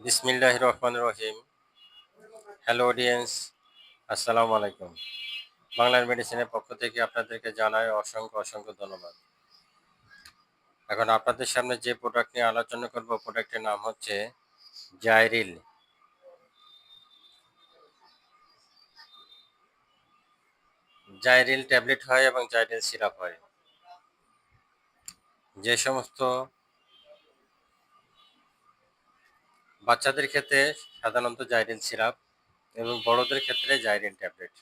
বিসমিল্লাহ রহমান রহিম hello audience আসসালামু আলাইকুম। বাংলার মেডিসিনের পক্ষ থেকে আপনাদেরকে জানাই অসংখ্য অসংখ্য ধন্যবাদ। এখন আপনাদের সামনে যে প্রোডাক্ট নিয়ে আলোচনা করব প্রোডাক্টের নাম হচ্ছে জাইরিল জাইরিল ট্যাবলেট হয় এবং জাইরিল সিরাপ হয়। যে সমস্ত বাচ্চাদের ক্ষেত্রে সাধারণত জাইরিন সিরাপ এবং বড়দের ক্ষেত্রে জাইরিন ট্যাবলেট।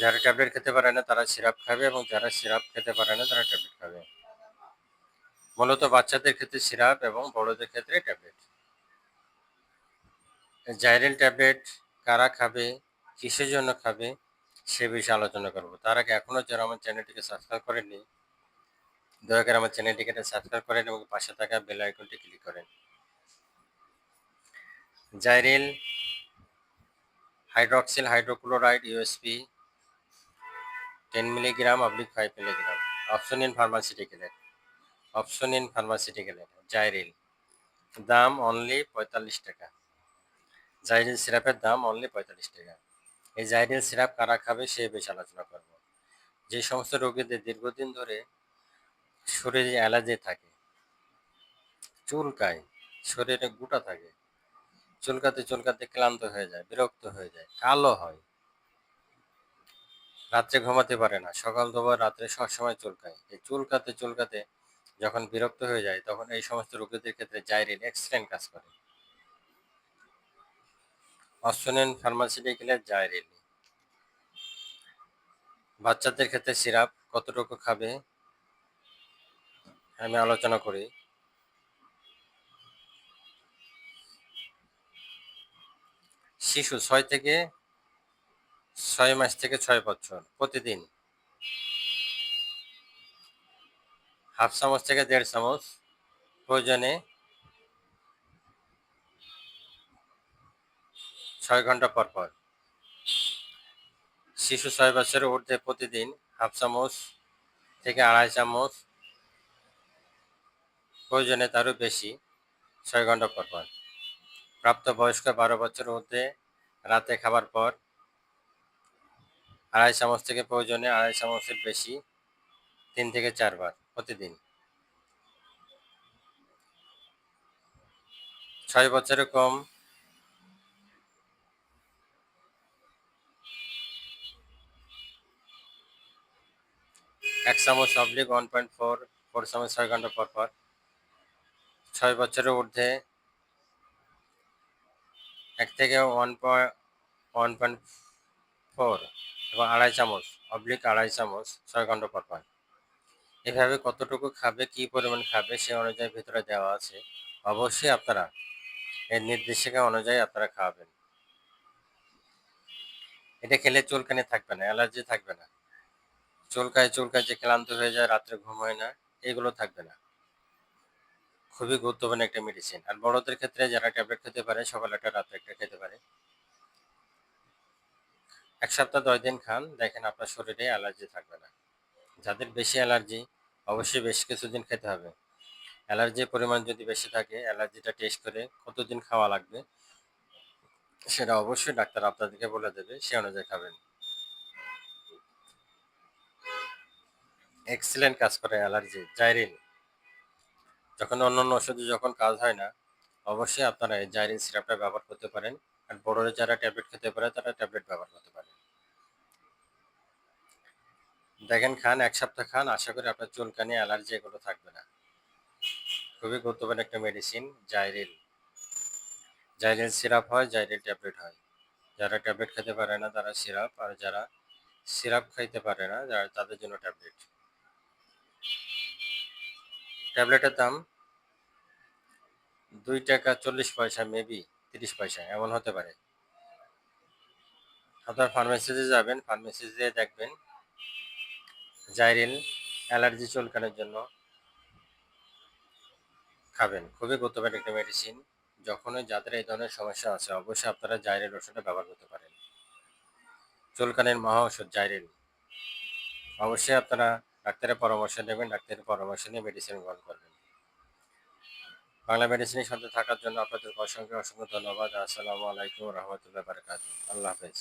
যারা ট্যাবলেট খেতে পারে না, তারা সিরাপ খাবে এবং যারা সিরাপ খেতে পারে না, তারা ট্যাবলেট খাবে। মূলত বাচ্চাদের ক্ষেত্রে সিরাপ এবং বড়দের ক্ষেত্রে ট্যাবলেট। জাইরিল ট্যাবলেট কারা খাবে, কিসের জন্য খাবে, সে বিষয়ে আলোচনা করব। তার আগে এখনও যারা আমার চ্যানেলটিকে সাবস্ক্রাইব করেননি, দয়া করে আমার চ্যানেলটিকে সাবস্ক্রাইব করেন এবং পাশে থাকা বেল আইকনটি ক্লিক করেন। Zyril, hydroxyl hydrochloride, USP, ten milligram oblique five milligram. Opsonin ফার্মাসিউটিক্যালের Opsonin ফার্মাসিউটিক্যালের জাইরিল। দাম অনলি পঁয়তাল্লিশ টাকা। জাইরিল সিরাপের দাম অনলি পঁয়তাল্লিশ টাকা। এই জাইরিল সিরাপ কারা খাবে সে বেশ আলোচনা করব। যে সমস্ত রোগীদের দীর্ঘদিন ধরে শরীরে অ্যালার্জি থাকে, চুলকায়, শরীরে গুটা থাকে চুলকাতে চুলকাতে ক্লান্ত হয়ে যায়, বিরক্ত হয়ে যায়, কালো হয়। রাত্রে ঘুমাতে পারে না, সকাল দুবার রাত্রে সবসময় চুলকায়। এই চুলকাতে চুলকাতে যখন বিরক্ত হয়ে যায়, তখন এই সমস্ত রোগীদের ক্ষেত্রে জাইরিন এক্সিলেন্ট কাজ করে। অস্ট্রেলিয়ান ফার্মাসিউটিক্যালের জাইরিন। বাচ্চাদের ক্ষেত্রে সিরাপ কতটুকু খাবে, আমি আলোচনা করি। শিশু ছয় থেকে ছয় মাস থেকে ছয় বছর প্রতিদিন। হাফ চামচ থেকে দেড় চামচ প্রয়োজনে ছয় ঘণ্টা পর পর। শিশু ছয় বছরের ঊর্ধ্বে প্রতিদিন হাফ চামচ থেকে আড়াই চামচ প্রয়োজনে তারও বেশি ছয় ঘণ্টা পর পর। প্রাপ্তবয়স্ক বারো বছর মধ্যে রাতে খাবার পর আড়াই চামচ থেকে প্রয়োজনে আড়াই চামচের বেশি, তিন থেকে চারবার প্রতিদিন। ছয় বছরের কম এক চামচ oblique one point four four চামচ ছয় ঘণ্টা পর পর। ছয় বছরের ঊর্ধ্বে এক থেকে one point one point four এবং আড়াই চামচ অবলিক আড়াই চামচ, ছয় ঘণ্টা পর পর। এভাবে কতটুকু খাবে, কি পরিমাণ খাবে, সে অনুযায়ী ভিতরে দেওয়া আছে। অবশ্যই আপনারা এর নির্দেশিকা অনুযায়ী আপনারা খাওয়াবেন এটা খেলে চুলকানি থাকবে না, অ্যালার্জি থাকবে না। চুলকায় চুলকায় যে ক্লান্ত হয়ে যায়, রাত্রে ঘুম হয় না, এগুলো থাকবে না। খুবই গুরুত্বপূর্ণ একটা মেডিসিন আর বড়দের ক্ষেত্রে যারা ট্যাবলেট খেতে পারে সকালে একটা রাত্রে একটা খেতে পারে। এক সপ্তাহ দশ দিন খান, দেখেন আপনার শরীরে অ্যালার্জি থাকবে না। যাদের বেশি অ্যালার্জি অবশ্যই বেশ কিছুদিন খেতে হবে। অ্যালার্জির পরিমাণ যদি বেশি থাকে অ্যালার্জিটা টেস্ট করে কতদিন খাওয়া লাগবে, সেটা অবশ্যই ডাক্তার আপনাদেরকে বলে দেবে, সে অনুযায়ী খাবেন। এক্সিলেন্ট কাজ করে অ্যালার্জি জাইরিন। যখন অন্যান্য ওষুধে যখন কাজ হয় না, অবশ্যই আপনারা এই জাইরিন সিরাপটা ব্যবহার করতে পারেন। আর বড়রা যারা ট্যাবলেট খেতে পারে, তারা ট্যাবলেট ব্যবহার করতে পারে দেখেন খান, এক সপ্তাহ খান, আশা করি আপনার চুলকানি অ্যালার্জি এগুলো থাকবে না। খুবই গুরুত্বপূর্ণ একটা মেডিসিন জাইরিল জাইরিল সিরাপ হয় জাইরিল ট্যাবলেট হয়। যারা ট্যাবলেট খেতে পারে না, তারা সিরাপ, আর যারা সিরাপ খাইতে পারে না তাদের জন্য ট্যাবলেট। ট্যাবলেটের দাম দুই টাকা চল্লিশ পয়সা মেবি তিরিশ পয়সা, এমন হতে পারে। আপনার ফার্মেসিতে যাবেন, ফার্মেসিতে দেখবেন জাইরিন অ্যালার্জি চুলকানোর জন্য খাবেন। খুবই গুরুত্বপূর্ণ একটা মেডিসিন যখনই যাদের এই ধরনের সমস্যা আছে, অবশ্যই আপনারা জাইরেল ওষুধটা ব্যবহার করতে পারেন। চুলকানের মহা ওষুধ জাইরেল অবশ্যই আপনারা ডাক্তারের পরামর্শ নেবেন, ডাক্তারের পরামর্শ নিয়ে মেডিসিন গ্রহণ করবেন। বাংলা মেডিসিনের সাথে থাকার জন্য আপনাদের অসংখ্য অসংখ্য ধন্যবাদ। আসসালামু আলাইকুম রহমতুল্লাহ বারকাত আল্লাহ হাফেজ।